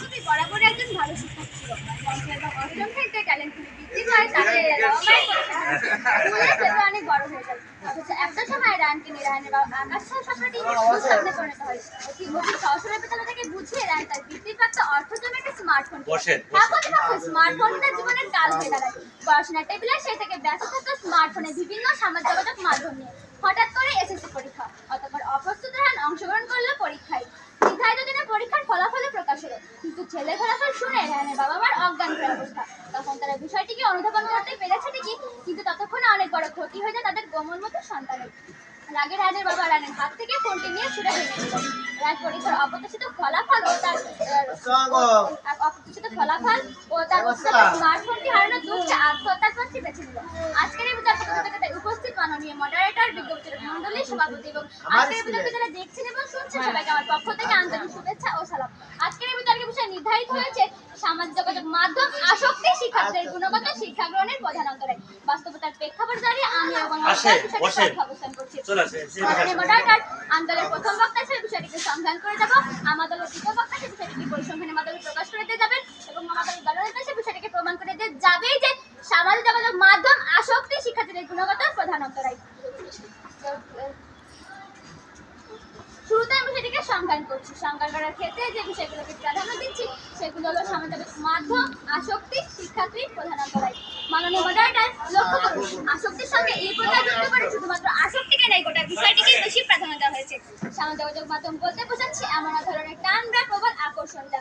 কবি বরাবর একজন ভালো শিক্ষক ছিল। অঙ্কের বা অষ্টম ক্ষেত্রে ট্যালেন্ট খুবই বৃদ্ধি পায় তাকে বাবা মায়ের স্কুলে পেতে অনেক বড় হয়ে যায় অথচ একটা সময় রানকে নিয়ে আকাশ সহ স্বপ্নটি পরিণত হয় অতি অতি সহসরে বিদ্যালয় থেকে বুঝিয়ে রায় তার বৃত্তিপ্রাপ্ত অর্থ জমে একটি স্মার্টফোন বসেন, হ্যাঁ স্মার্টফোন তার জীবনের কাল হয়ে দাঁড়ায়। পড়াশোনার টেবিলে সে থেকে ব্যস্ত থাকতো স্মার্টফোনে বিভিন্ন সামাজিক যোগাযোগ মাধ্যম নিয়ে। হঠাৎ করে এসএসসি পরীক্ষা অতঃপর অপ্রস্তুত হন অংশগ্রহণ করল পরীক্ষায়। নির্ধারিত দিনে পরীক্ষার ফলাফলে প্রকাশ হলো। কিন্তু ছেলে ফলাফল শুনে রায়নের বাবা মার অজ্ঞান করার অবস্থা। তখন তারা বিষয়টিকে অনুধাবন করতে পেরেছে ঠিকই, কিন্তু ততক্ষণে অনেক বড় ক্ষতি হয়ে যায় তাদের গোমন মতো সন্তানের। রাগে রানের বাবা রানের হাত থেকে ফোনটি নিয়ে ছুটে ভেঙে দিল রাজ পরীক্ষার অপ্রত্যাশিত ফলাফল ও তার অপ্রত্যাশিত ফলাফল ও তার স্মার্টফোনটি হারানোর দুঃখে আত্মহত্যার পথটি বেছে নিল আজকের এই বিচার প্রতিযোগিতায় উপস্থিত মাননীয় মডারেটর বিজ্ঞপ্তি মন্ডলীর সভাপতি এবং আজকের বিতর্কে যারা দেখছেন এবং শুনছেন সবাইকে। আমার পক্ষ থেকে আন্তরিক শুভেচ্ছা ও সালাম। আজকের এই বিতর্কের বিষয় নির্ধারিত হয়েছে সামাজিক যোগাযোগ মাধ্যম আসক্তি শিক্ষার্থীদের গুণগত শিক্ষা গ্রহণের প্রধান অন্তরায় বাস্তবতার প্রেক্ষাপট দাঁড়িয়ে আমি এবং অবস্থান করছি আন্দোলনের প্রথম বক্তা হিসেবে বিষয়টিকে সন্ধান করে যাব। আমাদের দ্বিতীয় বক্তা হিসেবে বিষয়টিকে পরিসংখ্যানের মাধ্যমে প্রকাশ করে দিয়ে যাবেন এবং আমাদের দলনেতা হিসেবে বিষয়টিকে প্রমাণ করে দিয়ে যাবেই যে সামাজিক যোগাযোগ মাধ্যম আসক্তি শিক্ষার্থীদের গুণগত প্রধান অন্তরায় শুরুতে আমি সেটিকে সংজ্ঞান করছি। সংজ্ঞান করার ক্ষেত্রে যে বিষয়গুলোকে প্রাধান্য দিচ্ছি, সেগুলো হলো সামাজিক মাধ্যম, আসক্তি, শিক্ষার্থী প্রধান অন্তরায় মাননীয় মডারেটার লক্ষ্য করুন, আসক্তির সঙ্গে এই প্রকার যুক্ত করে শুধুমাত্র আসক্তিকে নেই গোটা বিষয়টিকে বেশি প্রাধান্য দেওয়া হয়েছে। সামাজিক মাধ্যম বলতে বোঝাচ্ছি, এমন ধরনের টান বা প্রবল আকর্ষণ যা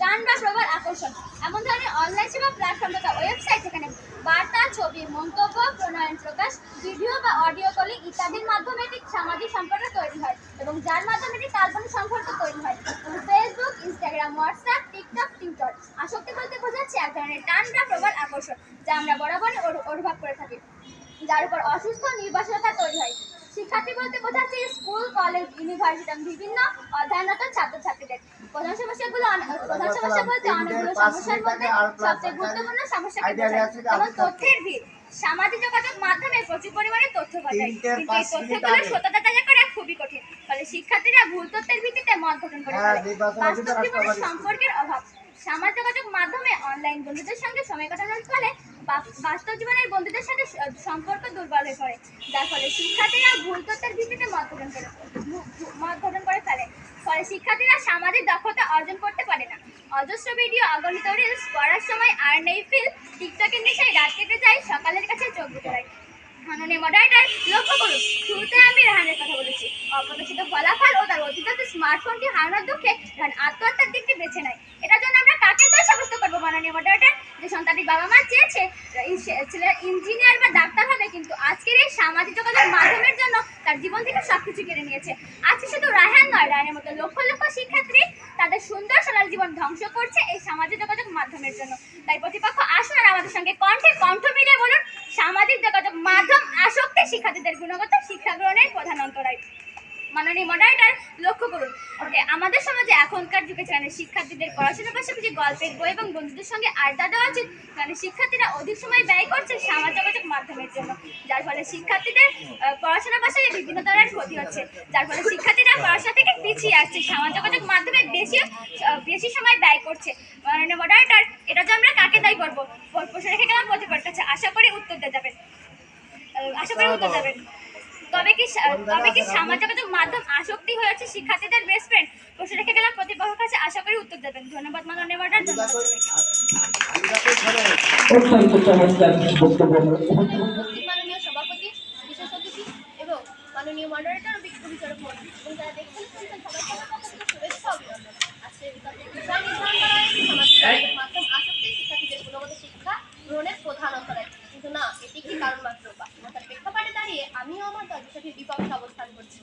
টান প্রবল আকর্ষণ। এমন ধরনের অনলাইন সেবা প্ল্যাটফর্ম তথা ওয়েবসাইট যেখানে বার্তা, ছবি, মন্তব্য, প্রণয়ন প্রকাশ ভিডিও বা অডিও কলিং ইত্যাদির মাধ্যমে একটি সামাজিক সম্পর্ক তৈরি হয় এবং যার মাধ্যমে একটি কাল্পনিক সম্পর্ক তৈরি হয়। Facebook Instagram WhatsApp TikTok Twitter আসক্তি বলতে বোঝাচ্ছে এক ধরনের টান প্রবল আকর্ষণ যা আমরা বরাবরই অনুভব করে থাকি। যার উপর অসুস্থ নির্বাচনতা তৈরি হয়। শিক্ষার্থী বলতে বোঝাচ্ছে স্কুল, কলেজ, ইউনিভার্সিটি বিভিন্ন অধ্যয়নরত ছাত্রছাত্রীদের প্রধান সমস্যাগুলো প্রধান সমস্যা বলতে অনেকগুলো সমস্যার মধ্যে সবচেয়ে গুরুত্বপূর্ণ সমস্যাকে যেমন তথ্যের ভিড়। সামাজিক যোগাযোগ মাধ্যমে প্রচুর পরিমাণে তথ্য পাঠায়। কিন্তু এই তথ্যগুলো সত্যতা যাচাই করা খুবই কঠিন। ফলে শিক্ষার্থীরা ভুল তথ্যের ভিত্তিতে মত গঠন করে হ্যাঁ, বাস্তব সম্পর্কের অভাব। সামাজিক যোগাযোগ মাধ্যমে অনলাইন বন্ধুদের সঙ্গে সময় কাটানোর ফলে বাস্তব জীবনের বন্ধুদের সাথে সম্পর্ক দুর্বল হয়ে পড়ে। যার ফলে শিক্ষার্থীরা ভুল তথ্যের ভিত্তিতে মত গঠন করে মত গঠন করে ফেলে। ফলে শিক্ষার্থীরা সামাজিক দক্ষতা অর্জন করতে পারে না। অজস্র ভিডিও অগণিত রিলস করার সময় আর নেই ফিল টিকটকের নেশায় রাত কেটে যায়, সকালের কাছে চোখ বুঝে রাখে। মাননীয় মডারেটার লক্ষ্য করুন, শুরুতে আমি রাহানের কথা বলেছি। অপ্রত্যাশিত ফলাফল ও তার অতীত স্মার্টফোনটি হারানোর দুঃখে রাহান আত্মহত্যার দিকটি বেছে নেয়। এটার জন্য কাকে দোষ সাব্যস্ত করব? মাননীয় মডারেটার যে সন্তানটির বাবা মা চেয়েছে ছেলে ইঞ্জিনিয়ার বা ডাক্তার হবে, কিন্তু আজকের এই সামাজিক যোগাযোগ মাধ্যমের জন্য তার জীবন থেকে সবকিছু কেড়ে নিয়েছে। আজকে শুধু রায়হান নয়, রায়হানের মতো লক্ষ লক্ষ শিক্ষার্থী তাদের সুন্দর সোনার জীবন ধ্বংস করছে এই সামাজিক যোগাযোগ মাধ্যমের জন্য। তাই প্রতিপক্ষ আসুন আর আমাদের সঙ্গে কণ্ঠে কণ্ঠ মিলিয়ে বলুন, সামাজিক যোগাযোগ মাধ্যম আসক্তি শিক্ষার্থীদের গুণগত শিক্ষা গ্রহণের প্রধান অন্তরায়। মাননীয় মডারেটার লক্ষ্য করুন। আমাদের সমাজে এখনকার যুগে যেখানে শিক্ষার্থীদের পড়াশোনার পাশাপাশি গল্পের বই এবং বন্ধুদের সঙ্গে আড্ডা দেওয়া উচিত সেখানে শিক্ষার্থীরা অধিক সময় ব্যয় করছে সামাজিক যোগাযোগ মাধ্যমের জন্য। যার ফলে শিক্ষার্থীদের পড়াশোনার পাশাপাশি বিভিন্ন ধরনের ক্ষতি হচ্ছে। যার ফলে শিক্ষার্থীরা পড়াশোনা থেকে পিছিয়ে আসছে সামাজিক যোগাযোগ মাধ্যমে বেশি বেশি সময় ব্যয় করছে। মাননীয় মডারেটার এটা যে আমরা কাকে দায়ী করব? প্রশ্ন রেখে গেলাম প্রতিবার কাছে আশা করি উত্তর যাবেন। আহ, আশা করি উত্তর দেবেন। তবে কি তবে কি সামাজিক যোগাযোগ মাধ্যম আসক্তি হয়েছে শিক্ষার্থীদের বেস্ট ফ্রেন্ড প্রশ্ন রেখে গেলাম প্রতিপক্ষের কাছে আশা করি উত্তর দেবেন। ধন্যবাদ মাননীয় মডার ধন্যবাদ সবাইকে। অত্যন্ত চমৎকার বক্তব্য মাননীয় সভাপতি বিশেষ অতিথি এবং মাননীয় মডারেটর ও বিজ্ঞ বিচারক এবং যারা দেখছেন শুভেচ্ছা অভিনন্দন। মাধ্যম আসক্তি শিক্ষার্থীদের গুণগত শিক্ষা গ্রহণের প্রধান অন্তরায় কিন্তু না এটি কি কারণ মাত্র দাঁড়িয়ে আমিও আমার দল বিষয়টির বিপক্ষে অবস্থান করছি।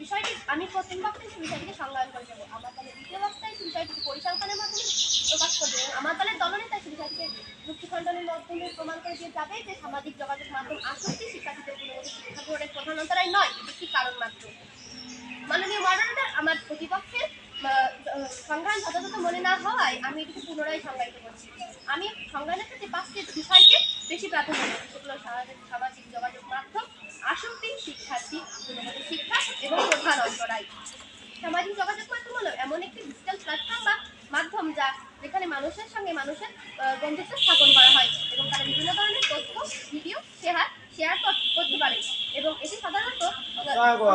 বিষয়টি আমি প্রথম হিসেবে বিষয়টিকে সংজ্ঞায়ন করে দেবো আমার দলের দ্বিতীয় বক্তা হিসেবে বিষয়টিকে পরিসংখ্যানের মাধ্যমে প্রকাশ করবে এবং আমার দলের দলনেতা বিষয়টিকে যুক্তি খণ্ডনের মাধ্যমে প্রমাণ করে দিয়ে যাবে যে সামাজিক যোগাযোগ মাধ্যম আসক্তি শিক্ষার্থীদের গুণগত শিক্ষা গ্রহণের প্রধান অন্তরায় নয়, এটি একটি কারণ মাত্র। মাননীয় মডারেটর আমার প্রতিপক্ষের সংজ্ঞান যথাযথ মনে না হওয়ায় আমি এটিকে পুনরায় সংজ্ঞায়িত করছি। আমি সংজ্ঞানের ক্ষেত্রে পাঁচটি বিষয়কে বেশি প্রাধান্য সেগুলো সামাজিক যোগাযোগ মাধ্যম আসক্তি শিক্ষার্থী গুণগত শিক্ষা এবং প্রধান অন্তরায়। সামাজিক যোগাযোগ মাধ্যম হলো এমন একটি ডিজিটাল প্ল্যাটফর্ম বা মাধ্যম যা যেখানে মানুষের সঙ্গে মানুষের বন্ধুত্ব স্থাপন করা হয় এবং তারা বিভিন্ন ধরনের তথ্য ভিডিও শেয়ার শেয়ার করতে পারে এবং এটি সাধারণত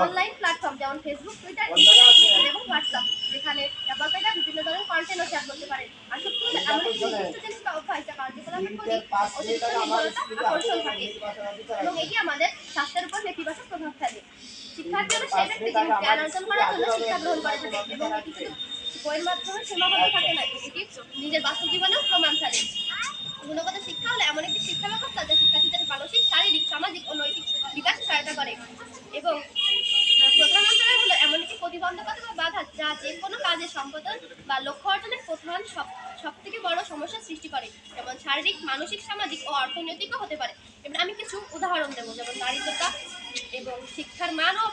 অনলাইন প্ল্যাটফর্ম যেমন ফেসবুক টুইটার ইনস্টাগ্রাম এবং হোয়াটসঅ্যাপ যেখানে ব্যাপারটা বিভিন্ন ধরনের কন্টেন্টও শেয়ার করতে পারে। আর সত্যি আকর্ষণ থাকে এবং এটি আমাদের স্বাস্থ্যের উপর নেতিবাচক প্রভাব ফেলে। শিক্ষার্থী হলো সেই জ্ঞান অর্জন করার জন্য শিক্ষা গ্রহণ করে থাকে এবং বইয়ের মাধ্যমে সীমাবদ্ধ থাকে না, এটি নিজের বাস্তব জীবনেও প্রমাণ ফেলে গুণগত শিক্ষা হলো এমন একটি শিক্ষা ব্যবস্থা যা শিক্ষার্থীদের মানসিক শারীরিক সামাজিক ও নৈতিক বিকাশ সহায়তা করে এবং আহ, প্রধানান্তরে হলো এমন একটি প্রতিবন্ধকতা বা বাধা যা যে কোনো কাজের সম্পাদন বা লক্ষ্য অর্জনের প্রধান সব সব থেকে বড় সমস্যার সৃষ্টি করে যেমন শারীরিক মানসিক সামাজিক ও অর্থনৈতিকও হতে পারে। এবার আমি কিছু উদাহরণ দেবো, যেমন দারিদ্রতা এবং শিক্ষার মান ও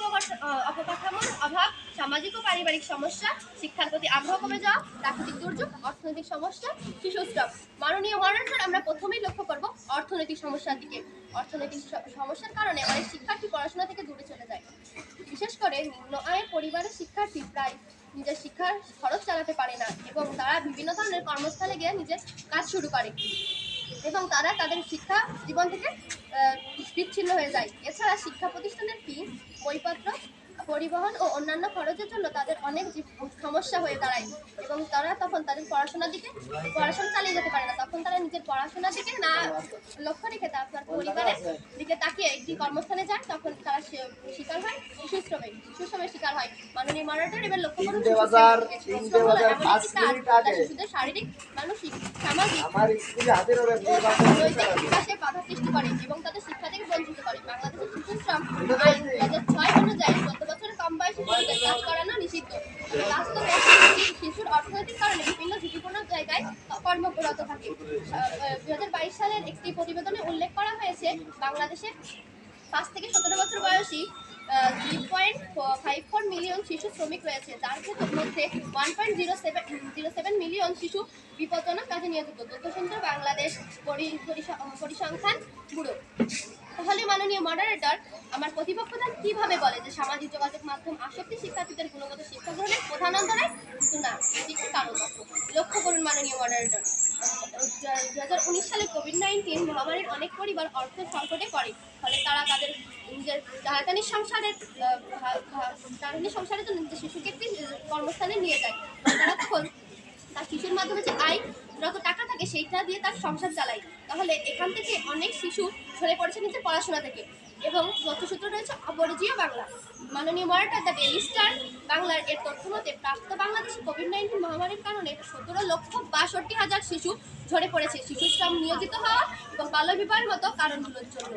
অবকাঠামোর অভাব, সামাজিক ও পারিবারিক সমস্যা, শিক্ষার প্রতি আগ্রহ কমে যাওয়া, প্রাকৃতিক দুর্যোগ, অর্থনৈতিক সমস্যা শিশুশ্রম মাননীয় মডারেটর আমরা প্রথমেই লক্ষ্য করব অর্থনৈতিক সমস্যার দিকে। অর্থনৈতিক সমস্যার কারণে অনেক শিক্ষার্থী পড়াশোনা থেকে দূরে চলে যায়। বিশেষ করে নিম্ন আয়ের পরিবারের শিক্ষার্থী প্রায় নিজের শিক্ষার খরচ চালাতে পারে না এবং তারা বিভিন্ন ধরনের কর্মস্থলে গিয়ে নিজের কাজ শুরু করে। এবং তারা তাদের শিক্ষা জীবন থেকে বিচ্ছিন্ন হয়ে যায়। এছাড়া শিক্ষা প্রতিষ্ঠানের ফি বইপত্র পরিবহন ও অন্যান্য খরচের জন্য তাদের অনেক সমস্যা হয়ে দাঁড়ায়। এবং তারা তখন তাদের পড়াশোনার দিকে পড়াশোনা চালিয়ে যেতে পারে না। তখন তারা নিজের পড়াশোনার দিকে না লক্ষ্য রেখে আপনার পরিবারের দিকে তাকিয়ে একটি কর্মস্থানে যায়। তখন তারা শিকার হয় শিশুশ্রমে শিশুশ্রমের শিকার হয়। মাননীয় মডারেটর এবার লক্ষ্য করুন। শিশুদের শারীরিক মানসিক সামাজিক নৈতিক বিকাশে বাধা সৃষ্টি করে এবং তাদের শিক্ষা থেকে বঞ্চিত করে। বাংলাদেশের শিশুশ্রম আইন দু হাজার ছয় অনুযায়ী চোদ্দ বছরের কম বয়সী শিশুদের কাজ করানো নিষিদ্ধ। বাস্তবে শিশুর অর্থনৈতিক কারণে বিভিন্ন ঝুঁকিপূর্ণ জায়গায় কর্মরত থাকে। দু হাজার বাইশ সালের একটি প্রতিবেদনে উল্লেখ করা হয়েছে, বাংলাদেশে পাঁচ থেকে সতেরো বছর বয়সী three point five four million শিশু শ্রমিক রয়েছে। যার মধ্যে one point zero seven zero seven million শিশু বিপজ্জনক কাজে নিয়োজিত। তথ্য কেন্দ্র বাংলাদেশ পরি- পরিসংখ্যান ব্যুরো। তাহলে মাননীয় মডারেটর আমার প্রতিপক্ষতা কীভাবে বলে যে সামাজিক যোগাযোগ মাধ্যম আসক্তি শিক্ষার্থীদের গুণগত শিক্ষা গ্রহণের প্রধান অন্তরায়? কিন্তু না, এটি কারণ লক্ষ্য। করুন মাননীয় মডারেটর দু হাজার উনিশ সালে কোভিড নাইন্টিন মহামারীর অনেক পরিবার অর্থ সংকটে পড়ে, ফলে তারা তাদের নিজের টাকানি সংসারের টাকানি সংসারের জন্য শিশুকে একটি কর্মস্থানে নিয়ে যায়। তারা তখন তার শিশুর মাধ্যমে যে আয় যত টাকা থাকে সেইটা দিয়ে তার সংসার চালায়। তাহলে এখান থেকে অনেক শিশু ঝরে পড়েছে নিজের পড়াশোনা থেকে। এবং তথ্যসূত্র রয়েছে অপরিজীয় বাংলা। মাননীয় মরাটা দ্য ডেলি স্টার বাংলার এর তথ্য মতে প্রাপ্ত বাংলাদেশে কোভিড নাইন্টিন মহামারীর কারণে সতেরো লক্ষ বাষট্টি হাজার শিশু ঝরে পড়েছে। শিশু শ্রম নিয়োজিত হওয়া এবং বাল্যবিবাহের মতো কারণগুলোর জন্য।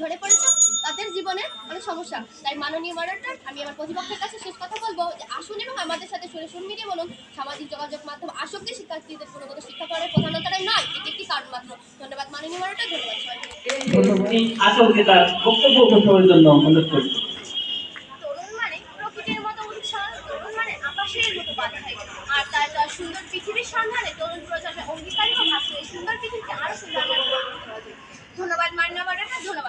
ঝরে পড়েছে তাদের জীবনে অনেক সমস্যা। তাই মাননীয় মডারেটর, আমি আমার প্রতিপক্ষের কাছে শেষ কথা বলব যে আসুন এবং আমাদের সাথে শুনে শুন মিলিয়ে বলুন, সামাজিক যোগাযোগ মাধ্যম আসক্তি শিক্ষার্থীদের গুণগত শিক্ষা করার প্রধানতারাই নয়, এটি একটি কারণ মাত্র ধন্যবাদ মাননীয় মডারেটর, ধন্যবাদ সবাইকে। এই তার বক্তব্য জন্য অনুরোধ করি তরুণ মানে প্রকৃতির মতো উৎসাহ তরুণ মানে আকাশের মতো বাধাই আর তার তার সুন্দর পৃথিবীর সন্ধানে তরুণ প্রজন্মের অঙ্গীকারী ও ভাবছে এই সুন্দর পৃথিবীকে আরও সুন্দর করে গড়ে তুলতে হবে। ধন্যবাদ মান্না বাডাটা ধন্যবাদ সরকারকে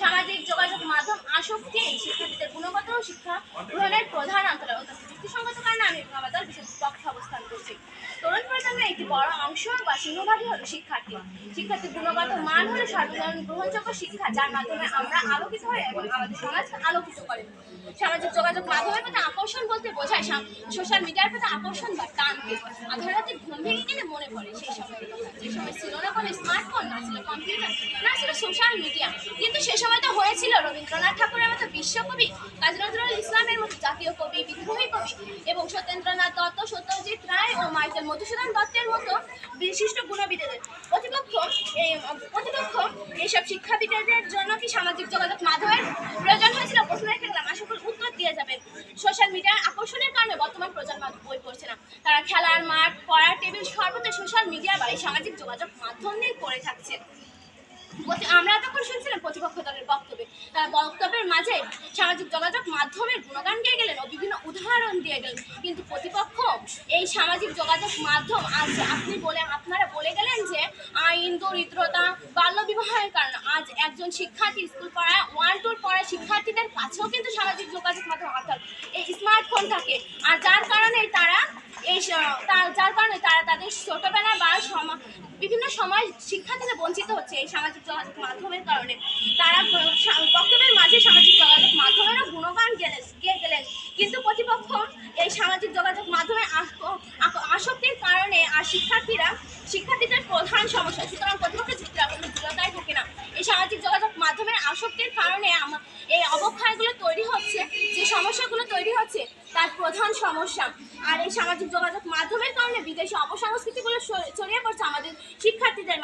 সামাজিক যোগাযোগ মাধ্যম আসক্তি শিক্ষার্থীদের গুণগত শিক্ষা গ্রহণের প্রধান অন্তরায় অত্যন্ত যুক্তিসঙ্গত কারণে আমি আমাদের বিশেষ পক্ষে অবস্থান করছি। তরুণ প্রজন্মের একটি বড় অংশ বা সিংহভাগই হলো শিক্ষার্থী। শিক্ষার্থীর গুণগত মান হলো সর্বজন গ্রহণযোগ্য শিক্ষা, যার মাধ্যমে আমরা আলোকিত হই এবং আমাদের সমাজ আলোকিত করে। সামাজিক যোগাযোগ মাধ্যমের প্রতি আকর্ষণ বলতে বোঝায় সোশ্যাল মিডিয়ার প্রতি আকর্ষণ বা টানকে আধার রাতে ঘুম ভেঙে গেলে মনে পড়ে সেই সময়ের কথা যে সময় ছিল না কোনো স্মার্টফোন না ছিল কম্পিউটার না ছিল সোশ্যাল মিডিয়া কিন্তু সে সময় তো হয়েছিল রবীন্দ্রনাথ ঠাকুরের মতো বিশ্বকবি, কাজী নজরুল ইসলামের মতো জাতীয় কবি, বিদ্রোহী কবি এবং সত্যেন্দ্রনাথ দত্ত, সত্যজিৎ রায় ও মাইকেল মধুসূদন দত্তের মতো বিশিষ্ট গুণবিদেদের। প্রতিপক্ষ এই প্রতিপক্ষ এইসব শিক্ষাবিদদের জন্য কি সামাজিক যোগাযোগ মাধ্যমের প্রয়োজন হয়েছিল? প্রশ্ন রেখে গেলাম আশা করি উত্তর দিয়ে যাবেন সোশ্যাল মিডিয়ার আকর্ষণের কারণে বর্তমান প্রজন্ম বই পড়ছে না। তারা খেলার মাঠ, পড়ার টেবিল, সর্বত্র সোশ্যাল মিডিয়া বা সামাজিক যোগাযোগ মাধ্যম নিয়ে পড়ে থাকছে। আমরা এতক্ষণ শুনছিলাম প্রতিপক্ষ দলের বক্তব্যে। তার বক্তব্যের মাঝে সামাজিক যোগাযোগ মাধ্যমের গুণগান গিয়ে গেলেন ও বিভিন্ন উদাহরণ দিয়ে গেলেন। কিন্তু প্রতিপক্ষ এই সামাজিক যোগাযোগ মাধ্যম আজ আপনি বলে আপনারা বলে গেলেন যে আইন, দরিদ্রতা, বাল্যবিবাহের কারণে আজ একজন শিক্ষার্থী স্কুল পড়ায় ওয়ান টুর পড়ায়, শিক্ষার্থীদের কাছেও কিন্তু সামাজিক যোগাযোগ মাধ্যম অর্থাৎ এই স্মার্টফোন থাকে। আর যার কারণে তারা এই যার কারণে তারা তাদের ছোটবেলা বা সমা- বিভিন্ন সময় শিক্ষা থেকে বঞ্চিত হচ্ছে এই সামাজিক যোগাযোগ মাধ্যমের কারণে। তারা বক্তব্যের মাঝে সামাজিক যোগাযোগ মাধ্যমেরও গুণগান গেলেন, গিয়ে গেলেন। কিন্তু প্রতিপক্ষ এই সামাজিক যোগাযোগ মাধ্যমে আস- আসক্তির কারণে আর শিক্ষার্থীরা, শিক্ষার্থীদের প্রধান সমস্যা। সুতরাং প্রতিপক্ষের যুক্তিরা কোনো দূরতাই থাকে না। এই সামাজিক যোগাযোগ মাধ্যমের আসক্তির কারণে এই অবক্ষয়গুলো তৈরি হচ্ছে, যে সমস্যাগুলো তৈরি হচ্ছে, তার প্রধান সমস্যা। আর এই সামাজিক যোগাযোগ মাধ্যমের কারণে বিদেশি অপসংস্কৃতিগুলো ছড়িয়ে পড়ছে আমাদের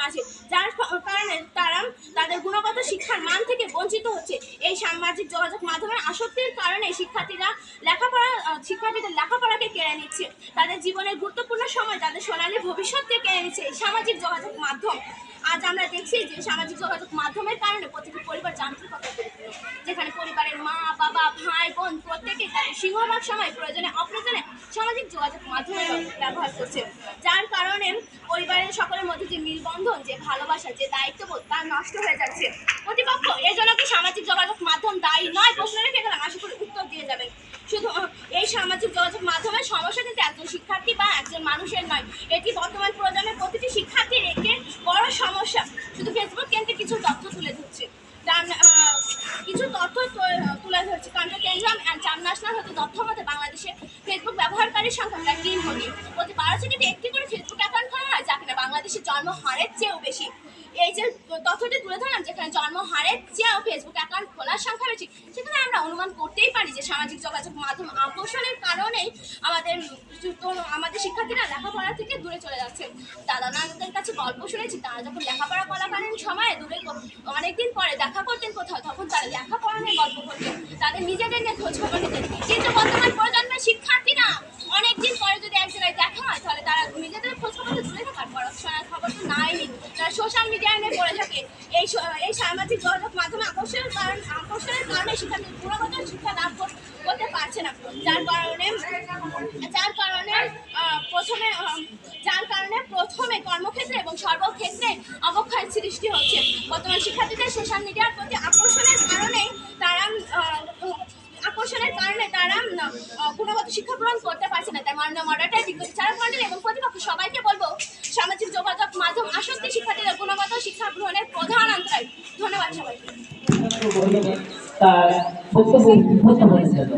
মাঝে। যার কারণে তারা তাদের গুণগত শিক্ষার মান থেকে বঞ্চিত হচ্ছে। এই সামাজিক যোগাযোগ মাধ্যমের আসক্তির কারণে শিক্ষার্থীরা লেখাপড়া শিক্ষার্থীদের লেখাপড়াকে কেড়ে নিচ্ছে। তাদের জীবনের গুরুত্বপূর্ণ সময় তাদের সোনালী ভবিষ্যৎকে কেড়ে নিচ্ছে এই সামাজিক যোগাযোগ মাধ্যম। আজ আমরা দেখছি যে সামাজিক যোগাযোগ মাধ্যমের কারণে প্রতিটি পরিবার যান্ত্রিকতা। যেখানে পরিবারের মা, বাবা, ভাই, বোন প্রত্যেকে তাদের সিংহভাগ সময় প্রয়োজনে অপ্রয়োজনে সামাজিক যোগাযোগ মাধ্যমের ব্যবহার করছে যার কারণে পরিবারের সকলের মধ্যে যে মিলবন্ধন যে ভালোবাসা যে দায়িত্ববোধ তা নষ্ট হয়ে যাচ্ছে প্রতিপক্ষ এর জন্য কি সামাজিক যোগাযোগ মাধ্যম দায়ী নয় প্রশ্ন রেখে গেলাম আশা করি উত্তর দিয়ে যাবেন শুধু আহ, এই সামাজিক যোগাযোগ মাধ্যমের সমস্যা কিন্তু একজন শিক্ষার্থী বা একজন মানুষের নয় এটি বর্তমান প্রজন্মের প্রতিটি শিক্ষার্থীর একটি বড় সমস্যা শুধু ফেসবুক কেন্দ্রে কিছু তথ্য তুলে ধরছে যার, আহ, কিছু তথ্য তো- তুলে ধরছে কান্ট্রি টেলিগ্রাম অ্যান্ড চার ন্যাশনাল হতে তথ্য মতে বাংলাদেশে ফেসবুক ব্যবহারকারীর সংখ্যা প্রায় তিন কোটি প্রতি বারো সেকেন্ডে একটি করে ফেসবুক অ্যাকাউন্ট খোলা হয় যা কিনা বাংলাদেশের জন্ম হারের চেয়েও বেশি এই যে তথ্যটি তুলে ধরলাম যেখানে জন্ম হারের চেয়েও ফেসবুক অ্যাকাউন্ট খোলার সংখ্যা বেশি সেখানে আমরা অনুমান করতেই পারি যে সামাজিক যোগাযোগ মাধ্যম আকর্ষণের কারণেই আমাদের তো আমাদের শিক্ষার্থীরা লেখাপড়া থেকে দূরে চলে যাচ্ছে দাদা নানাদের কাছে গল্প শুনেছি তারা যখন লেখাপড়া করাকালীন সময়ে দূরে ক- অনেকদিন পরে দেখা করতেন কোথাও তখন নিয়ে গল্প করতেন তাদের নিজেদের নিয়ে খোঁজ খবর নিতেন কিন্তু বর্তমান প্রজন্মের শিক্ষার্থীরা অনেকদিন পরে যদি এক জায়গায় দেখা হয়, তাহলে তারা নিজেদের খোঁজ খবর তো দূরে থাকার পড়াশোনার খবর তো নাই। নেই তারা সোশ্যাল মিডিয়ায় নিয়ে পড়ে থাকে। এই এই সামাজিক যোগাযোগ মাধ্যমে আকর্ষণের কারণ আকর্ষণের কারণে শিক্ষার্থী গুণগত শিক্ষা লাভ করতে পারছে না। যার কারণে যার কারণে প্রথমে যার কারণে প্রথমে কর্মক্ষেত্রে এবং সর্বক্ষেত্রে অবক্ষয়ের সৃষ্টি হচ্ছে। বর্তমান শিক্ষার্থীদের সোশ্যাল মিডিয়ার প্রতি আকর্ষণের গুণগত শিক্ষা গ্রহণ করতে পারছে না তাই মাননীয় মডারটাই বিজ্ঞপ্তি ছাড়া মন্ডল এবং প্রতিপক্ষ সবাইকে বলব, সামাজিক যোগাযোগ মাধ্যম আসক্তি শিক্ষার্থীদের গুণগত শিক্ষা গ্রহণের প্রধান অন্তরায় ধন্যবাদ সবাইকে তার বক্তব্য উপস্থাপনের জন্য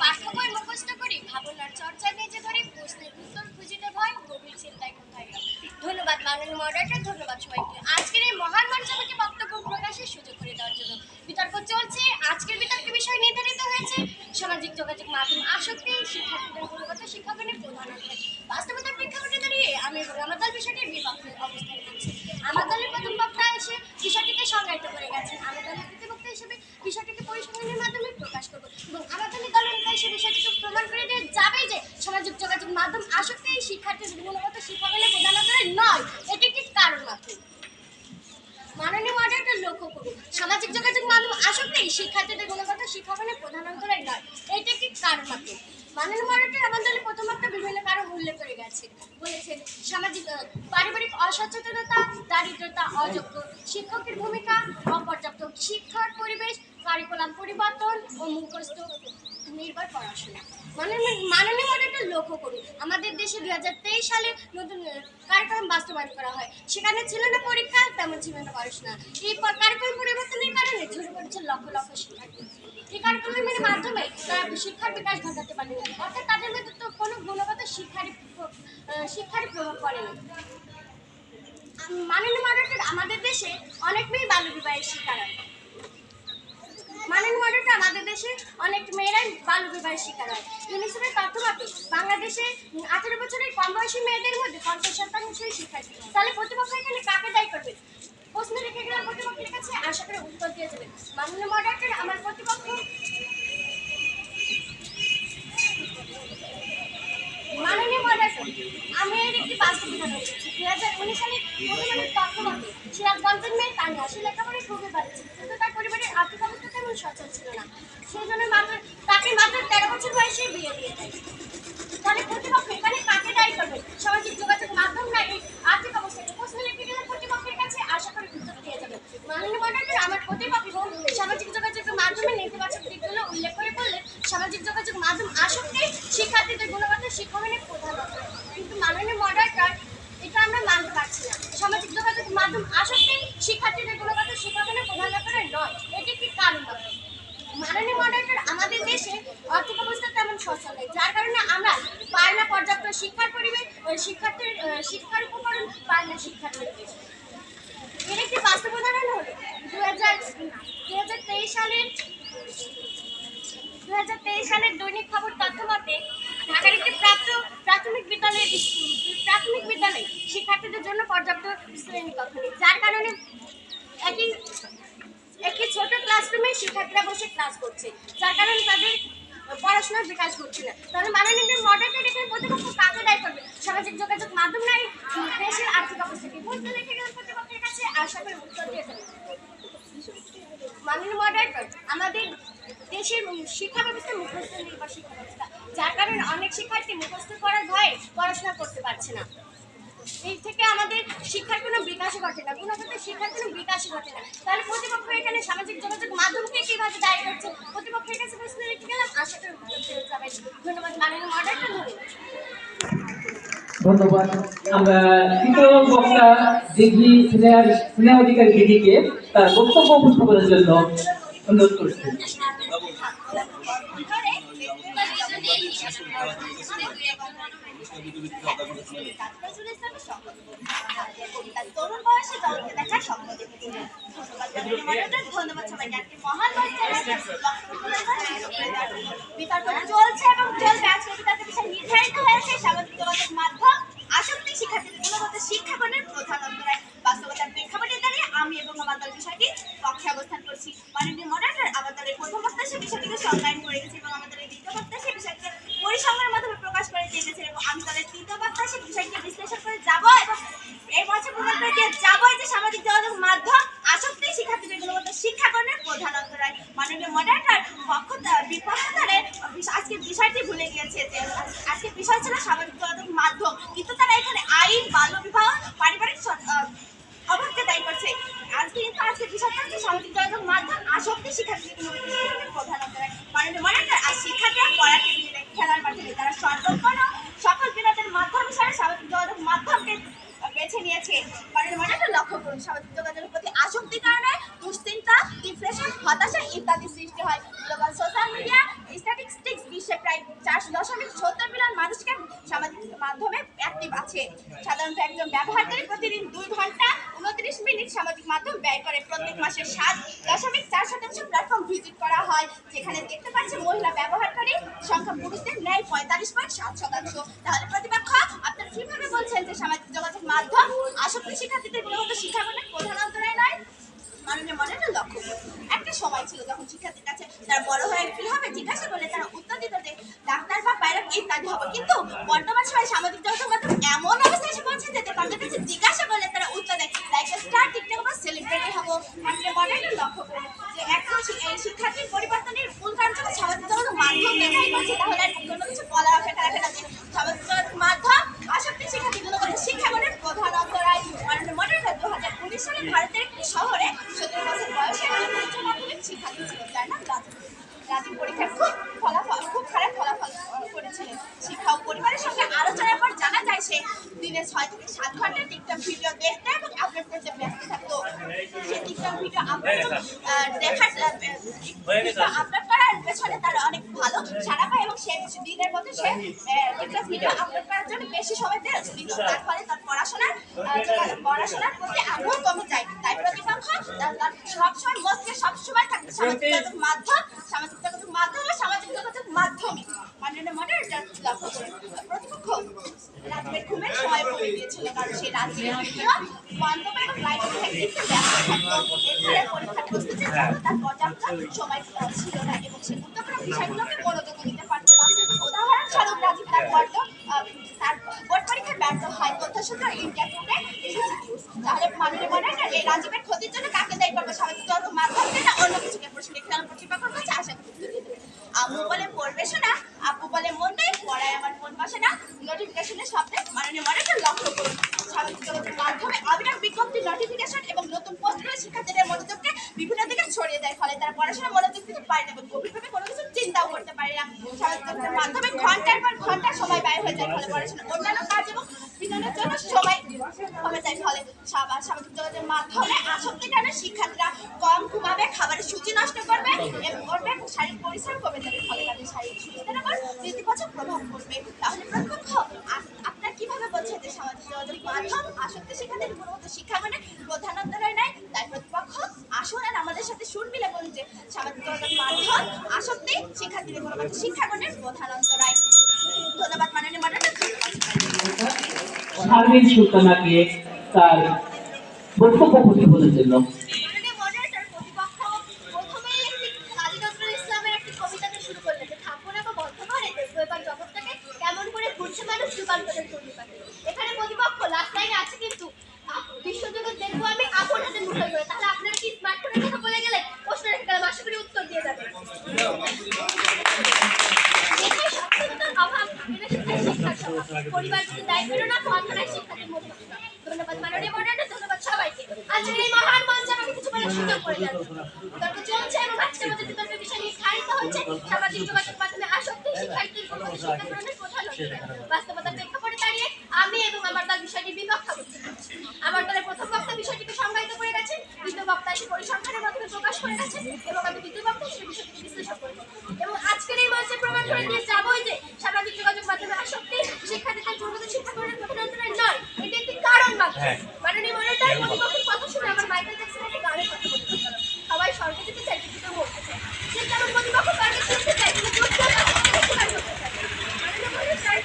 পাঠ্য বই মুখস্থ করি ভাবনার চর্চায় বেঁচে ধরি প্রশ্নের উত্তর খুঁজিতে ভয় গভীর চিন্তায় কোথায় গেল ধন্যবাদ মাননীয় মডারেটর ধন্যবাদ সবাইকে আজকের এই মহান মঞ্চ আমাকে বক্তব্য প্রকাশের সুযোগ করে দেওয়ার জন্য বিতর্ক চলছে আজকের বিতর্কের বিষয় নির্ধারিত হয়েছে সামাজিক যোগাযোগ মাধ্যম আসক্তি শিক্ষার্থীদের গুণগত শিক্ষাগণের প্রধান অধ্যায় বাস্তবতার প্রেক্ষাপটে দাঁড়িয়ে আমি এবং আমার দল বিষয়টির বিপক্ষে অবস্থান করছি আমার দলের প্রথম বক্তা এসে বিষয়টিকে সংজ্ঞায়িত করে গেছেন আমার দলের দ্বিতীয় বক্তা হিসেবে বিষয়টিকে পরিসংখ্যানের মাধ্যমে প্রকাশ করব এবং আমার দলের দলের নেতা হিসেবে বিষয়টিকে প্রমাণ করে দিয়ে যাবে যে সামাজিক যোগাযোগ মাধ্যম আসক্তি এই শিক্ষার্থীদের গুণগত শিক্ষাগণের প্রধান অধ্যায় নয় এটি একটি কারণ মাত্র মাননীয় মডারেটর লক্ষ্য করুন সামাজিক যোগাযোগ মাধ্যম আসক্তি শিক্ষার্থীদের গুণগত শিক্ষাগণের প্রধান অন্তরায় নয় এটি একটি কারণ মাত্র মাননীয় মডারেটর আমার দলের প্রথম একটা বিভিন্ন কারণ উল্লেখ করে গেছেন বলেছেন সামাজিক আহ, পারিবারিক অসচেতনতা দারিদ্রতা অযোগ্য শিক্ষকের ভূমিকা অপর্যাপ্ত শিক্ষার পরিবেশ কারিকুলাম পরিবর্তন ও মুখস্থ নির্ভর পড়াশোনা। মাননীয় মডেলটা লক্ষ্য করুন আমাদের দেশে দু হাজার তেইশ সালে নতুন কারিকুলাম বাস্তবায়ন করা হয়। সেখানে ছিল না পরীক্ষা, তেমন ছিল না পড়াশোনা। এই কারিকুলাম পরিবর্তনের কারণে ঝরে পড়েছে লক্ষ লক্ষ শিক্ষার্থী। এই কারিকুলামের মাধ্যমে তারা শিক্ষার বিকাশ ঘটাতে পারেনি অর্থাৎ তাদের মধ্যে তো কোনো গুণগত শিক্ষার শিক্ষার প্রভাব পড়ে না। মাননীয় মডেলটা আমাদের দেশে অনেক মেয়ে বাল্য বিবাহের শিকার হয়। মাননীয় মডেলটা আমাদের দেশে অনেক মেয়েরাই বাল্য বিবাহের শিকার হয়। ইউনিসেফের তথ্য মতে বাংলাদেশে আঠেরো বছরের কম বয়সী মেয়েদের মধ্যে পঞ্চাশ শতাংশই শিক্ষার্থী। তাহলে প্রতিপক্ষ এখানে কাকে দায়ী করবে? প্রশ্ন রেখে গেলাম প্রতিপক্ষের কাছে, আশা করে উত্তর দিয়ে যাবে মাননীয় মডেলটা আমার প্রতিপক্ষ মাননীয় মডারেটর আমি এর একটি বাস্তব উদাহরণ দুই হাজার উনিশ সালে প্রথমের তথ্য মতে সিরাজগঞ্জের মেয়ে তানিয়া, সে লেখাপড়ায় খুবই ছিল, কিন্তু তার পরিবারের আর্থিক অবস্থা তেমন সচল ছিল না। সেই জন্য মাত্র, তাকে মাত্র তেরো বছর বয়সে বিয়ে দিয়ে দেয়। তাহলে প্রতিপক্ষ এখানে কাকে দায়ী করবে? সামাজিক যোগাযোগ মাধ্যম না আর্থিক অবস্থাকে প্রশ্ন লিখে গেলে প্রতিপক্ষের কাছে আশা করে উত্তর দিয়ে যাবে। মাননীয় মডারেটর আমার প্রতিপক্ষ সামাজিক যোগাযোগের মাধ্যমে নেতিবাচক দিকগুলো উল্লেখ করে বললে সামাজিক যোগাযোগ যোগাযোগ মাধ্যম আসক্তি শিক্ষার্থীদের গুণগত শিক্ষাদানের প্রধান লক্ষ্য। কিন্তু মাননীয় মডারেটর এটা আমরা মানতে পারছি না সামাজিক যোগাযোগ মাধ্যম আসক্তি শিক্ষার্থীদের গুণগত শিক্ষাদানের প্রধান লক্ষ্য নয় এটি একটি কারণ। মাননীয় মডারেটর আমাদের দেশে আর্থিক অবস্থা তেমন সচ্ছল নেই যার কারণে আমরা পাই না পর্যাপ্ত শিক্ষার পরিবেশ শিক্ষার্থীর শিক্ষার উপকরণ পাই না শিক্ষার পরিবেশ এর একটি বাস্তব উদাহরণ হলো দু হাজার দু হাজার তেইশ সালের দু হাজার তেইশ সালের দৈনিক খবর তথ্য মতে ঢাকার একটি প্রাথমিক বিদ্যালয়ে প্রাথমিক বিদ্যালয়ে শিক্ষার্থীদের জন্য পর্যাপ্ত শ্রেণীকক্ষ নেই যার কারণে একই একটি ছোট ক্লাসরুমে শিক্ষার্থীরা বসে ক্লাস করছে। যার কারণে তাদের পড়াশোনার বিকাশ ঘটছে না। তাহলে মাননীয় এখানে প্রতিপক্ষ কাকে দায়ী করবে? সামাজিক যোগাযোগ মাধ্যম নাই, দেশের আর্থিক অবস্থাকে বুঝতে রেখে গেলে প্রতিপক্ষের কাছে আশা করে উত্তর দিয়ে মাননীয় মডারেটর আমাদের দেশের শিক্ষা ব্যবস্থা মুখস্থ নির্ভর শিক্ষা ব্যবস্থা যার কারণে অনেক শিক্ষার্থী মুখস্থ করার ভয়ে পড়াশোনা করতে পারছে না। এই থেকে আমাদের শিক্ষার কোনো বিকাশই ঘটে না। গুণগত শিক্ষার কোনো বিকাশই ঘটে না। তাহলে প্রতিপক্ষ এখানে সামাজিক যোগাযোগ মাধ্যমকে কীভাবে দায়ী করছে? প্রতিপক্ষের কাছে প্রশ্ন রেখে গেলাম। আশা করি ধন্যবাদ। মাননীয় মডারেটর ধন্যবাদ। আমরা তৃতীয় বক্তা দিঘি অধিকারী দিদিকে তার বক্তব্য উপস্থাপনের জন্য অনুরোধ করছি। তরুণ মাধ্যম আসক্তি শিক্ষার্থীদের গুণগত শিক্ষাগণের প্রধান অন্তরায় বাস্তবতার প্রেক্ষাপটে দাঁড়িয়ে আমি এবং আমার দল বিষয়টি পক্ষে অবস্থান করছি মাননীয় মডারেটর আমার দলের প্রথম বক্তা সে বিষয়টিকে সংজ্ঞায়ন করে গেছে এবং আমাদের দ্বিতীয় বক্তা সে বিষয়টিকে পরিসংখ্যানের মাধ্যমে প্রকাশ করে দিয়ে গেছে এবং আমি দলের তৃতীয় বক্তা সে বিষয়টিকে বিশ্লেষণ করে যাব এবং এই মঞ্চে প্রকাশ করে দিয়ে যাব যে সামাজিক যোগাযোগ মাধ্যম, আসক্তি শিক্ষার্থীদের গুণগত শিক্ষাগণের প্রধান অন্তরায় মাননীয় মডারেটর পক্ষ বিপক্ষ ধরে আজকে বিষয়টি ভুলে গিয়েছে যে, আজকে বিষয় ছিল সামাজিক যোগাযোগ মাধ্যম। কিন্তু তারা এখানে আইন, বাল্য বিবাহ, পারিবারিক অভাবকে দায়ী করছে। আজকে কিন্তু আজকে বিষয়টা হচ্ছে সামাজিক যোগাযোগ মাধ্যম, আসক্তি শিক্ষার্থীদের গুণগত প্রধান অন্তরায় মাননীয় মডারেটর আর শিক্ষার্থীরা পড়ার টেবিলে নেই, খেলার মাঠে নেই। তারা সর্বক্ষণ সকল বিনোদনের মাধ্যম হিসাবে সামাজিক যোগাযোগ মাধ্যমকে বেছে নিয়েছে কারণ মডেলটা লক্ষ্য করুন সামাজিক যোগাযোগের প্রতি আসক্তির কারণে দুশ্চিন্তা ডিপ্রেশন হতাশা ইত্যাদি সৃষ্টি হয় গ্লোবাল সোশ্যাল মিডিয়া স্ট্যাটিস্টিক্স বিশ্বে প্রায় চারশো দশমিক সত্তর মিলিয়ন মানুষকে সামাজিক মাধ্যমে আছে সাধারণত একজন ব্যবহারকারী প্রতিদিন দুই ঘণ্টা উনত্রিশ মিনিট সামাজিক মাধ্যম ব্যয় করে। প্রত্যেক মাসে সাত দশমিক চার শতাংশ প্ল্যাটফর্ম ভিজিট করা হয়, যেখানে দেখতে পাচ্ছি মহিলা ব্যবহারকারী, সংখ্যা পুরুষদের ন্যায় পঁয়তাল্লিশ পয়েন্ট সাত শতাংশ। তাহলে প্রতিপক্ষ, আপনারা কীভাবে বলছেন যে সামাজিক যোগাযোগ মাধ্যম আসক্তি শিক্ষার্থীদের গুণগত শিক্ষাগণের প্রধান অন্তরায় নয়? মাননীয় মডেলটা লক্ষ্য একটা সময় ছিল যখন শিক্ষার্থীর কাছে তারা বড় হয়ে কি হবে জিজ্ঞাসা করলে তারা ডাক্তার বা পাইলট ইত্যাদি হবে কিন্তু বর্তমান সময়ে সামাজিক যোগাযোগ এমন অবস্থায় এসে পৌঁছেছে যে তাদের কাছে জিজ্ঞাসা করলে তারা উত্তর দেয় লাইক স্টার টিকটক বা সেলিব্রিটি হব মাননীয় মডেলটা লক্ষ্য করুন যে এখন শিক্ষার্থীর পরিবর্তনের মূল কারণ হচ্ছে সামাজিক যোগাযোগ মাধ্যম দেখাই করছে তাহলে কোনো কিছু বলা অপেক্ষা রাখে না যে সামাজিক যোগাযোগ মাধ্যম আসক্তি শিক্ষার্থীগুলো করে শিক্ষাগণের প্রধান অন্তরায় মাননীয় মডেলটা দু হাজার উনিশ সালে ভারতের একটি শহরে সতেরো বছর বয়সে উচ্চ মাধ্যমিক শিক্ষার্থী ছিল যার নাম রাজু রাজু পরীক্ষায় খুব খারাপ ফলাফল করেছিলেন শিক্ষা ও পরিবারের সঙ্গে আলোচনার পর জানা যায় সে দিনে ছয় থেকে সাত ঘণ্টা টিকটক ভিডিও দেখতে এবং আপলোড করতে ব্যস্ত থাকতো। সে টিকটক ভিডিও আপলোড দেখার আপলোড করার পেছনে তার অনেক ভালো। সারা পায় এবং সে দিনের মধ্যে সে টিকটক ভিডিও আপলোড করার জন্য বেশি সময় দেয় কিন্তু তার ফলে তার পড়াশোনার পড়াশোনার প্রতি আগ্রহ কমে যায়। তাই প্রতিপক্ষ সবসময় মস্তিষ্কে সবসময় থাকবে সামাজিক যোগাযোগ মাধ্যম সামাজিক যোগাযোগ মাধ্যম সামাজিক যোগাযোগ মাধ্যমে মাননীয় মডারেটর লক্ষ্য করে। প্রতিপক্ষ ঘুমের সময় কমে গিয়েছিল কারণ সে রাত্রে ভিডিও বান্ধব এবং লাইভ দেখতে ব্যস্ত থাকতো এর ফলে পরীক্ষার বিষয়গুলোকে মনোযোগ দিতে পারতো না উদাহরণস্বরূপ রাজীব তার বড্ড তার ব্যর্থ হয় তথ্যসূত্র ইন্টারনেটে তাহলে মাননীয় মডারেটর এই রাজীবের ক্ষতির জন্য কাকে দায়ী করবে সামাজিক যোগাযোগ মাধ্যমকে না অন্য কিছুকে প্রশ্ন খেয়াল প্রতিপক্ষের কাছে আশা আম্মু বলে পড়বে শোনা আপু বলে মন নেই পড়ায় আমার মন বসে না নোটিফিকেশনের শব্দে মাননীয় মডারেটর লক্ষ্য করুন সামাজিক যোগাযোগের মাধ্যমে অবিরাম বিজ্ঞপ্তি নোটিফিকেশন শিক্ষার্থীদের মনোযোগকে বিভিন্ন দিকে ছড়িয়ে দেয়, ফলে তারা পড়াশোনা মনোযোগ দিতে পারে না গভীরভাবে কোনো কিছু চিন্তাও করতে পারে না। মাধ্যমে ঘণ্টার পর ঘণ্টা সময় ব্যয় হয়ে যায়, ফলে পড়াশোনা অন্যান্য কাজ এবং বিনোদনের জন্য সময় কমে যায়, ফলে সামাজিক যোগাযোগের মাধ্যমে আসক্তি কারণে শিক্ষার্থীরা কম ঘুমাবে, খাবারের সূচি নষ্ট করবে এবং করবে শারীরিক পরিশ্রম কমে যাবে, ফলে তাদের শারীরিক সুস্থতার উপর নেতিবাচক প্রভাব পড়বে তাহলে প্রত্যক্ষ আ- আপনার কীভাবে বলছেন যে সামাজিক যোগাযোগ মাধ্যম আসক্তি শিক্ষার্থীর গুণগত শিক্ষা মানে প্রধান অন্তরায় নাই তাই প্রতিপক্ষ আসুন আর আমাদের সাথে সুর মিলে বলুন যে সামাজিক শিক্ষার্থীদের গুণগত শিক্ষা প্রধান অন্তরায় ধন্যবাদ ধন্যবাদ শারমিন সুলতানাকে তার বক্তব্য প্রতিফলনের জন্য মাননীয় মডারেটর প্রতিপক্ষ প্রথমেই একটি কাজী নজরুল ইসলামের একটি কবিতা দিয়ে শুরু করলেন যে থাকব না বা বদ্ধ ঘরে দেখব এবার জগৎটাকে কেমন করে ঘুরছে মানুষ যুগান্তরের পূর্ণিমাকে এখানে প্রতিপক্ষ লাস্ট লাইনে আছে কিন্তু আ- বিশ্বজগৎ দেখব আমি আপন হাতে মুঠোয় করে তাহলে আপনারা কি স্মার্টফোনের কথা বলে গেলে প্রশ্ন রেখে গেলাম আশা করি উত্তর দিয়ে যাবেন দেশে সচেতনতার অভাব এটা শিক্ষার শিক্ষার স্বভাব। পরিবার যদি দায়ী করো না পড়াশোনায় শিক্ষার্থীর মধ্যে ধন্যবাদ মাননীয় মডারেটর ধন্যবাদ সবাইকে আজকের এই মহান মঞ্চে আমাকে কিছু বলার সুযোগ করে দাঁড়িয়ে আমি এবং আমার দল বিষয়টি বিপক্ষা করতে আমার দলের প্রথম বক্তা বিষয়টিকে সংজ্ঞায়িত করে গেছেন। দ্বিতীয় বক্তা এসে পরিসংখ্যানের মাধ্যমে প্রকাশ করে গেছেন এবং আমি দ্বিতীয় বক্তা হিসেবে বিষয়টিকে বিশ্লেষণ করে দেব। এবং আজকের এই মঞ্চে প্রমাণ করে দিয়ে যাবোই যে সামাজিক যোগাযোগ মাধ্যমে আসক্তি শিক্ষার্থীদের গুণগত শিক্ষা গ্রহণের প্রধান অন্তরায় নয় এটি একটি কারণ মাত্র মাননীয় মনিটর প্রতিপক্ষের কথা শুনে আমার মাইকেল জ্যাকসনের একটি গানের কথা মনে পড়ল। সবাই স্বর্গে যেতে চায় কিন্তু কেউ মরতে চায় যে কারণ প্রতিপক্ষ স্বর্গে যেতে চায় কিন্তু কেউ কেউ তাকে স্বীকার করতে চায় না। মাননীয় মনিটর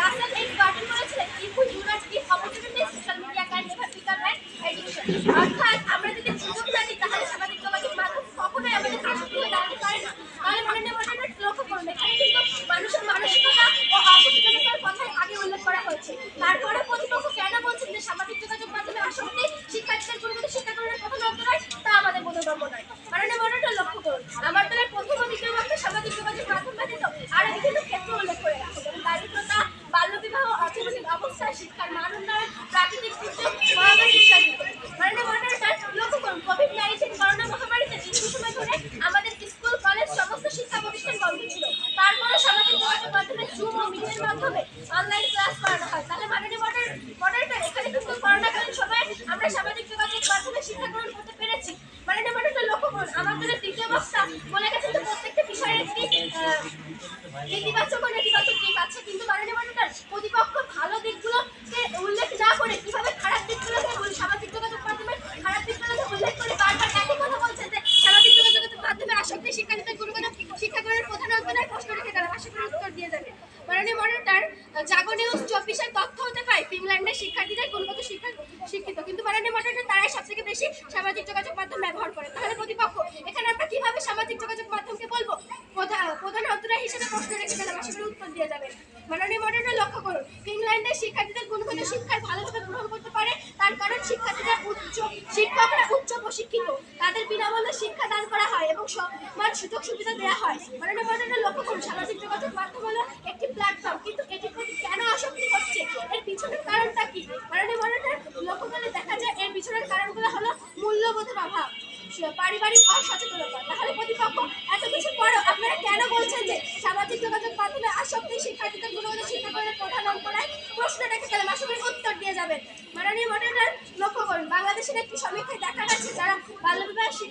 রাস্তার এই গার্ডেন করেছিলেন if we do not give opportunity social media can never become an addiction অর্থাৎ আমরা যদি সুযোগ না দিই তাহলে সামাজিক যোগাযোগ মাধ্যম কখনোই আমাদের আসক্তি হয়ে দাঁড়াতে পারে না তাহলে মাননীয় মনিটর লক্ষ্য করুন এখানে কিন্তু মানুষের মানসিকতা ও অপচেতনতার কথাই আগে উল্লেখ করা হয়েছে তারপরে প্রতিপক্ষ কেন বলছেন যে সামাজিক যোগাযোগ মাধ্যমে আসক্তি শিক্ষার্থীদের গুণগত শিক্ষা গ্রহণের প্রধান অন্তরায় তা আমাদের বোধগম্য নয় মাননীয় মনিটর লক্ষ্য করুন আমার দলের প্রথম ও দ্বিতীয় বক্তা সামাজিক যোগাযোগ মাধ্যম ব্যতীত আরও বিভিন্ন ক্ষেত্র উল্লেখ করে রাখছে যেমন দারিদ্রতা বাল্যবিবাহ অর্থনৈতিক অবস্থা শিক্ষার মান উন্নয়ন প্রাকৃতিক দুর্যোগ মহামারী ইত্যাদি মাননীয় মনিটর লক্ষ্য করুন কোভিড নাইন্টিন করোনা মহামারীতে দীর্ঘ সময় ধরে আমাদের স্কুল কলেজ সমস্ত শিক্ষা প্রতিষ্ঠান বন্ধ ছিল তারপরে সামাজিক যোগাযোগ মাধ্যমে জুম ও মিটের মাধ্যমে অনলাইন ক্লাস করানো হয় তাহলে মাননীয় মডার মডারেটর এখানে কিন্তু করোনাকালীন সময়ে আমরা সামাজিক যোগাযোগ মাধ্যমে শিক্ষা গ্রহণ করতে পেরেছি মাননীয় মডারেটর লক্ষ্য করুন আমাদের দ্বিতীয় বক্তা বলে গেছেন যে প্রত্যেকটা বিষয়ের একটি আহ, ইতিবাচক ও নেতিবাচক দিক আছে কিন্তু মাননীয় মডারেটর প্রতিপক্ষ ভালো দিকগুলোকে উল্লেখ না করে কীভাবে খারাপ দিকগুলোকে উল- সামাজিক যোগাযোগ মাধ্যমে খারাপ দিকগুলোকে উল্লেখ করে বারবার একই কথা বলছেন যে সামাজিক যোগাযোগের মাধ্যমে আসক্তি শিক্ষার্থীদের গুরুগত শিক্ষা গ্রহণের প্রধান অন্তরায় প্রশ্ন রেখে গেলাম আশা করি উত্তর দিয়ে যাবে মাননীয় মডারেটর, জাগো নিউজ চব্বিশের তথ্য হতে পারে ফিনল্যান্ডের শিক্ষার্থীদের গুণগত শিক্ষা শিক্ষিত। কিন্তু মাননীয় মডারেটর, তারাই সব থেকে বেশি সামাজিক যোগাযোগ মাধ্যম ব্যবহার করে। তাহলে প্রতিপক্ষ, এখানে আমরা কীভাবে সামাজিক যোগাযোগ মাধ্যমকে বলব? প্রধান অন্তরায় হিসেবে প্রশ্ন রেখে গেলাম আশা উত্তর দিয়ে যাবে মাননীয় মডারেটর, লক্ষ্য করুন, ফিনল্যান্ডের শিক্ষার্থীদের গুণগত শিক্ষার ভালোভাবে গ্রহণ করতে পারে। তার কারণ শিক্ষার্থীরা উচ্চ, শিক্ষকরা প্রশিক্ষিত, তাদের বিনামূল্যে শিক্ষা দান করা হয় এবং সম্মান সুযোগ সুবিধা দেওয়া হয়। ঘটনা ঘটনা লক্ষ্য করুন, সামাজিক যোগাযোগ মাধ্যম হলো একটি প্ল্যাটফর্ম কিন্তু এটির প্রতি কেন আসক্তি হচ্ছে এর পিছনের কারণটা কি মাননীয় মডারেটর লক্ষ্য করলে দেখা যায় এর পিছনের কারণগুলো হলো মূল্যবোধের অভাব স- পারিবারিক অসচেতনতা তাহলে প্রতিপক্ষ এত কিছু পরও আপনারা কেন বলছেন যে সামাজিক যোগাযোগ মাধ্যমে আসক্তি শিক্ষার্থীদের গুণগত শিক্ষা গ্রহণের প্রধান অন্তরায় প্রশ্ন রেখে গেলাম আশা করি উত্তর দিয়ে যাবেন মাননীয় মডারেটর লক্ষ্য করুন বাংলাদেশের একটি সমীক্ষায় দেখা গেছে যারা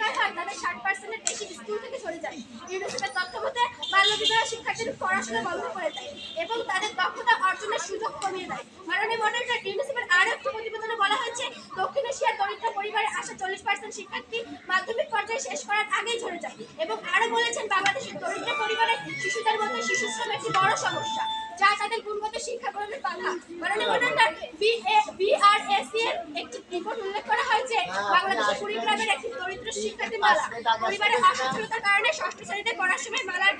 শিকার হয়, তাদের ষাট পার্সেন্টের বেশি স্কুল থেকে সরে যায়। ইউনিসেফের তথ্য মতে বাল্যবিবাহ শিক্ষার্থীর পড়াশোনা বন্ধ করে দেয় এবং তাদের দক্ষতা অর্জনের সুযোগ কমিয়ে দেয়। মাননীয় মডারেটর ইউনিসেফের আরও একটি প্রতিবেদনে বলা হয়েছে, দক্ষিণ এশিয়ার দরিদ্র পরিবারে আসা চল্লিশ পার্সেন্ট শিক্ষার্থী মাধ্যমিক পর্যায়ে শেষ করার আগেই ঝরে যায় এবং আরও বলেছেন, বাংলাদেশের দরিদ্র পরিবারে শিশুদের মধ্যে শিশু শ্রম একটি বড় সমস্যা, যা তাদের গুণগত শিক্ষা গ্রহণের বাধা মাননীয় মডারেটর বিআরএসি এর একটি রিপোর্ট উল্লেখ করা হয়েছে বাংলাদেশের কুড়িগ্রামের একটি দরিদ্র শিক্ষার্থী মালা পরিবারের অসচ্ছলতার কারণে ষষ্ঠ শ্রেণীতে পড়ার সময় মালার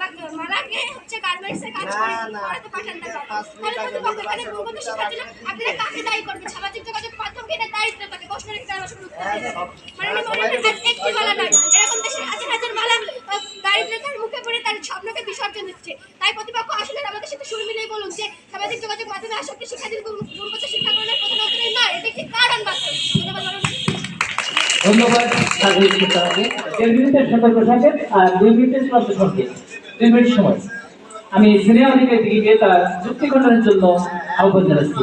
বা- মালাকে হচ্ছে গার্মেন্টসে কাজ করে পাঠান না তাহলে প্রতিপক্ষ এখানে গুণগত শিক্ষার জন্য আপনারা কাকে দায়ী করবেন? সামাজিক যোগাযোগ মাধ্যমকে না দায়িত্ব তাকে? প্রশ্ন রেখে দেওয়ার আসলে উত্তর দিতে হবে। মাননীয় মডারেটর আজ একটি মালা নয় এরকম দেশের হাজার হাজার মালা দারিদ্রতার মুখে পড়ে তার নির্বাচন দিচ্ছে। তাই প্রতিপক্ষ আসলে আমাদের সাথে সুর বলুন যে সামাজিক যোগাযোগ মাধ্যমে আসক্তি শিক্ষার্থীদের গুণগত শিক্ষা গ্রহণের প্রধান অন্তরায় নয় এটি একটি কারণ ধন্যবাদ মিনিটের সতর্ক থাকেন আর দুই মিনিটের দুই মিনিট সময়। আমি সিনিয়র দিকে তার যুক্তি জন্য আহ্বান জানাচ্ছি।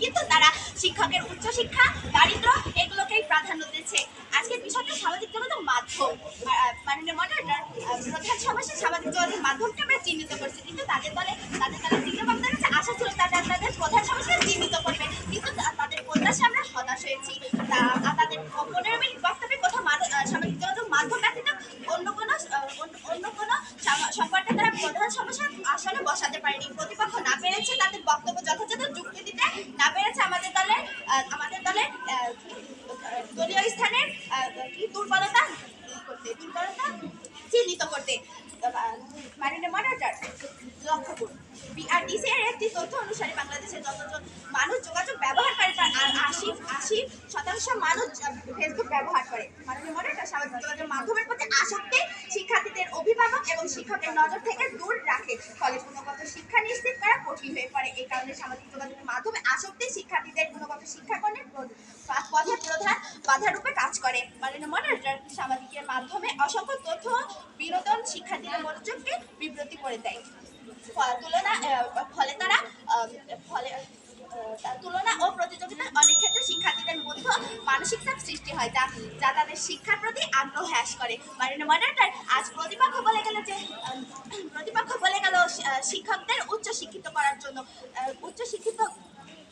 কিন্তু তারা উচ্চশিক্ষা এগুলোকেই প্রাধান্য দিচ্ছে বিষয়টা মাধ্যম মাননীয় মাধ্যমকে আমরা চিহ্নিত করছি। তাদের দলে তাদের দলে তৃতীয় বক্তার কাছে আশা ছিল তাদের তাদের প্রধান সমস্যা চিহ্নিত করবে কিন্তু তাদের প্রত্যাশা আমরা হতাশ হয়েছি। তা- তাদের পনেরো মিনিট বক্তব্যে কোথাও সামাজিক যোগাযোগ মাধ্যম ব্যতীত অন্য কোনো অন্য- কোনো সাম- সংকটে তারা প্রধান সমস্যা আসলে বসাতে পারেনি। প্রতিপক্ষ না পেরেছে তাদের বক্তব্য যথাযথ যুক্তি দিতে, না পেরেছে আমাদের দলের আমাদের দলের দলীয় স্থানের দুর্বলতা করতে, দুর্বলতা চিহ্নিত করতে। মাননীয় মডারেটর বিআরডিসি এর একটি তথ্য অনুসারে বাংলাদেশে যতজন মানুষ যোগাযোগ ব্যবহারকারী তার আর আশি আশি শতাংশ মানুষ ফেসবুক ব্যবহার করে। মাননীয় মডারেটর সামাজিক যোগাযোগ মাধ্যমের প্রতি আসক্তি শিক্ষার্থীদের অভিভাবক এবং শিক্ষকের নজর থেকে দূর রাখে, ফলে গুণগত শিক্ষা নিশ্চিত করা কঠিন হয়ে পড়ে। এই কারণে সামাজিক যোগাযোগের মাধ্যমে আসক্তি শিক্ষার্থীদের গুণগত শিক্ষা গ্রহণের প্র- পথে প্রধান বাধা রূপে কাজ করে। মাননীয় মডারেটর, সামাজিকের মাধ্যমে অসংখ্য তথ্য বিনোদন শিক্ষার্থীদের মনোযোগকে বিব্রতি করে দেয়। তুলনা ফলে তারা ফলে তুলনা ও প্রতিযোগিতা অনেক ক্ষেত্রে শিক্ষার্থীদের মধ্যে মানসিক চাপ সৃষ্টি হয়, যা যা তাদের শিক্ষার প্রতি আগ্রহ হ্রাস করে। মানে মডারেটর আজ প্রতিপক্ষ বলে গেল যে প্রতিপক্ষ বলে গেল শিক্ষকদের উচ্চ শিক্ষিত করার জন্য উচ্চ শিক্ষিত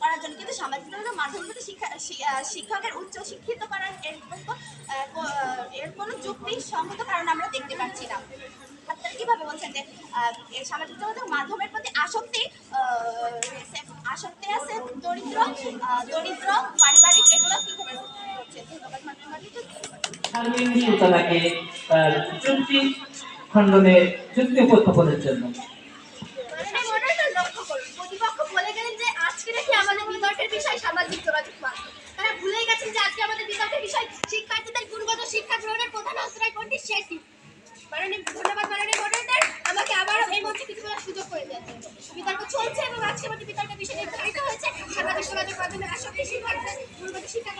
করার জন্য। কিন্তু সামাজিক যোগাযোগ শিক্ষা শিক্ষকের উচ্চ শিক্ষিত করার এর এর কোনো যুক্তি সঙ্গত কারণ আমরা দেখতে পাচ্ছি না। আপনারা কীভাবে বলছেন যে সামাজিক যোগাযোগ মাধ্যমের প্রতি আসক্তি আসক্তি আছে দরিদ্র দরিদ্র পারিবারিক এগুলো কীভাবে ধন্যবাদ তার যুক্তি খণ্ডনের যুক্তি উপস্থাপনের জন্য মাননীয় মডারেটর লক্ষ্য করুন প্রতিপক্ষ বলে গেলেন যে আজকে নাকি আমাদের বিতর্কের বিষয় সামাজিক যোগাযোগ মাধ্যম তারা ভুলে গেছেন যে আজকে আমাদের বিতর্কের বিষয় শিক্ষা প্রধান অন্তরায় কোনটি সেটি। মাননীয়, ধন্যবাদ মাননীয় মডারেটর আমাকে আবারও এই মঞ্চে কিছু বলার সুযোগ করে দেন বিতর্ক চলছে এবং আজকে আমাদের বিতর্কের বিষয় নির্ধারিত হয়েছে সামাজিক যোগাযোগ মাধ্যমে শিক্ষা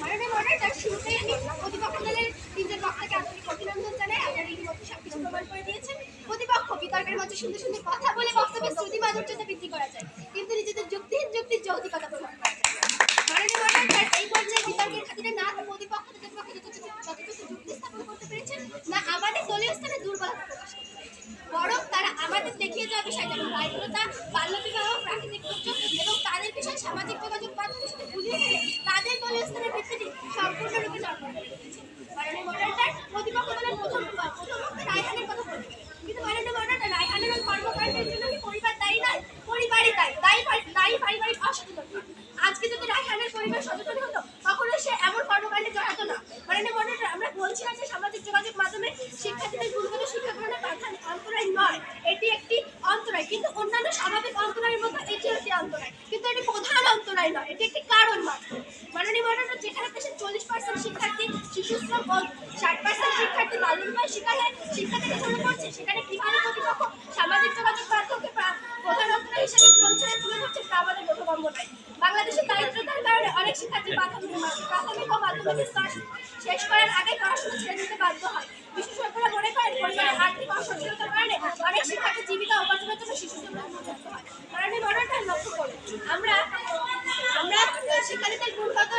মাননীয় মডারেটর শুরুতেই আমি প্রতিপক্ষ দলের তিনজন বক্তাকে আন্তরিক অভিনন্দন জানাই আপনারা ইতিমধ্যে সবকিছু প্রমাণ করে দিয়েছেন প্রতিপক্ষ বিতর্কের মধ্যে সুন্দর সুন্দর কথা বলে বক্তব্যের শ্রুতি মাধুর্যতা বৃদ্ধি করা যায় কিন্তু নিজেদের যুক্তিহীন যুক্তির যৌতিকতা প্রমাণ করা যায় না। মাননীয় মডারেটর এই পর্যায়ে বিতর্কের খাতিরে না তো প্রতিপক্ষ তাদের পক্ষে যথেষ্ট যথেষ্ট যুক্তি স্থাপন করতে পেরেছেন না আমাদের দলীয় স্থানে দুর্বলতা প্রকাশ করতে পেরেছেন বরং তারা আমাদের দেখিয়ে যাওয়া বিষয় যেমন দায়িত্বতা বাল্যবিবাহ প্রাকৃতিক দুর্যোগ এবং তাদের বিষয়ে সামাজিক যোগাযোগ মাধ্যমের সাথে ভুলিয়ে ফেলে তাদের দলীয় স্থানের ভিত্তিটি সম্পূর্ণরূপে নর্মাল করে দিয়েছে মাননীয় মডারেটর প্রতিপক্ষ দলের প্রথম প্রথম রায়হানের কথা বলতে গেলে কিন্তু মাননীয় মডারেটর রায়হানের ওই কর্মকাণ্ডের জন্য কি পরিবার দায়ী নয় পরিবারই দায়ী দায়ী পারি- দায়ী পারিবারিক অসচেতনতা আজকে যদি রায়হানের পরিবার সচেতন হতো কখনো সে এমন কর্মকাণ্ডে জড়াতো না মাননীয় মডারেটর আমরা বলছি না যে সামাজিক যোগাযোগ মাধ্যমে শিক্ষার্থীদের গুণগত শিক্ষা গ্রহণের বাধা অন্তরায় নয় এটি একটি অন্তরায় কিন্তু অন্যান্য স্বাভাবিক অন্তরায়ের মতো এটি একটি অন্তরায় কিন্তু এটি প্রধান অন্তরায় নয় এটি একটি কারণ মাত্র মাননীয় মডারেটর যেখানে দেশের চল্লিশ পার্সেন্ট শিক্ষার্থী শিশু শ্রম ও ষাট পার্সেন্ট শিক্ষার্থী বাল্যবিবাহ শিকার হয় শিক্ষা থেকে শুরু করছে সেখানে কীভাবে প্রতিপক্ষ সামাজিক যোগাযোগ মাধ্যমকে প্রা- প্রধান অন্তরায় হিসেবে বিবেচনায় তুলে ধরছে তা আমাদের বোধগম্য নয় বাংলাদেশের দারিদ্রতার কারণে অনেক শিক্ষার্থী প্রাথমিক প্রাথমিক ও মাধ্যমিক স্তর শেষ করার আগে পড়াশোনা ছেড়ে দিতে বাধ্য হয় বিশেষজ্ঞরা মনে করেন পরিবারের আর্থিক অসচ্ছলতার কারণে অনেক শিক্ষার্থী জীবিকা উপার্জনের জন্য শিশু শ্রম করতে হয় মাননীয় মডারেটর লক্ষ্য করুন আমরা আমরা শিক্ষার্থীদের গুণগত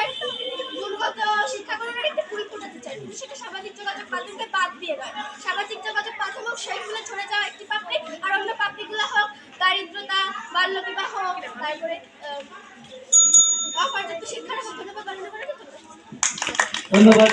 গুণগত শিক্ষা গ্রহণের একটি ফুল ফুটাতে চাই কিন্তু সেটা সামাজিক যোগাযোগ মাধ্যমকে বাদ দিয়ে নয় সামাজিক যোগাযোগ মাধ্যম হোক সেইগুলো ছড়ে যাওয়া একটি পাপড়ি আর অন্য পাপড়িগুলো হোক, দারিদ্রতা, বাল্যবিবাহ তারপরে অপর্যাপ্ত শিক্ষার ধন্যবাদ ধন্যবাদ